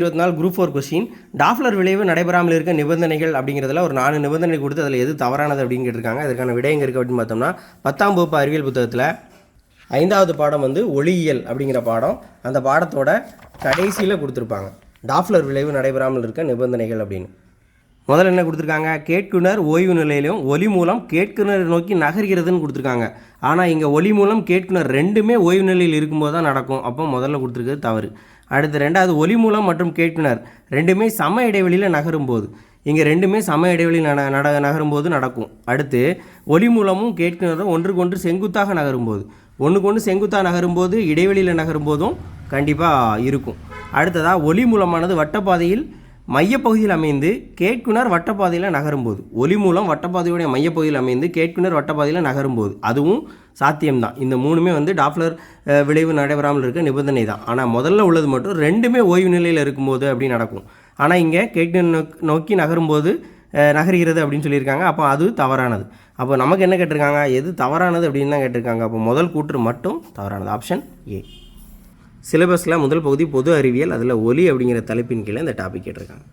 இருபத்தி நாலு group four question டாஃப்லர் விளைவு நடைபெறாமல் இருக்க நிபந்தனைகள் அப்படிங்கிறதுல ஒரு நாலு நிபந்தனை கொடுத்து அதில் எது தவறானது அப்படின்னு கேட்டிருக்காங்க அதற்கான விடை எங்கே இருக்குது அப்படின்னு பார்த்தோம்னா பத்தாம் வகுப்பு அறிவியல் புத்தகத்தில் ஐந்தாவது பாடம் வந்து ஒளியியல் அப்படிங்கிற பாடம். அந்த பாடத்தோட கடைசியில் கொடுத்துருப்பாங்க. டாஃப்லர் விளைவு நடைபெறாமல் இருக்க நிபந்தனைகள் அப்படின்னு. முதல்ல என்ன கொடுத்துருக்காங்க? கேட்குனர் ஓய்வு நிலையிலும் ஒலி மூலம் கேட்குனர் நோக்கி நகர்கிறதுன்னு கொடுத்துருக்காங்க. ஆனால் இங்கே ஒலி மூலம் கேட்குனர் ரெண்டுமே ஓய்வு நிலையில் இருக்கும்போது தான் நடக்கும். அப்போ முதல்ல கொடுத்துருக்கிறது தவறு. அடுத்து ரெண்டாவது ஒலி மூலம் மற்றும் கேட்குனர் ரெண்டுமே சம இடைவெளியில் நகரும் போது இங்கே ரெண்டுமே சம இடைவெளியில் நட நட நகரும்போது நடக்கும். அடுத்து ஒலி மூலமும் கேட்குனரும் ஒன்றுக்கொன்று செங்குத்தாக நகரும்போது. ஒன்றுக்கொன்று செங்குத்தாக நகரும்போது இடைவெளியில் நகரும்போதும் கண்டிப்பாக இருக்கும். அடுத்ததாக ஒலி மூலமானது வட்டப்பாதையில் மையப்பகுதியில் அமைந்து கேட்குனர் வட்டப்பாதையில் நகரும்போது ஒலி மூலம் வட்டப்பாதையுடைய மையப்பகுதியில் அமைந்து கேட்குனர் வட்டப்பாதையில் நகரும்போது அதுவும் சாத்தியம்தான். இந்த மூணுமே வந்து டாப்லர் விளைவு நடைபெறாமல் இருக்க நிபந்தனை தான் ஆனால் முதல்ல உள்ளது மட்டும் ரெண்டுமே ஓய்வு நிலையில் இருக்கும்போது அப்படி நடக்கும். ஆனால் இங்கே கேட்குனர் நோக்- நோக்கி நகரும்போது நகர்கிறது அப்படின்னு சொல்லியிருக்காங்க. அப்போ அது தவறானது. அப்போ நமக்கு என்ன கேட்டிருக்காங்க? எது தவறானது அப்படின்னு தான் கேட்டிருக்காங்க. அப்போ முதல் கூற்று மட்டும் தவறானது. Option A. சிலபஸில் முதல் பகுதி பொது அறிவியல் அதில் ஒலி அப்படிங்கிற தலைப்பின் கீழே இந்த டாபிக் கேட்டிருக்காங்க.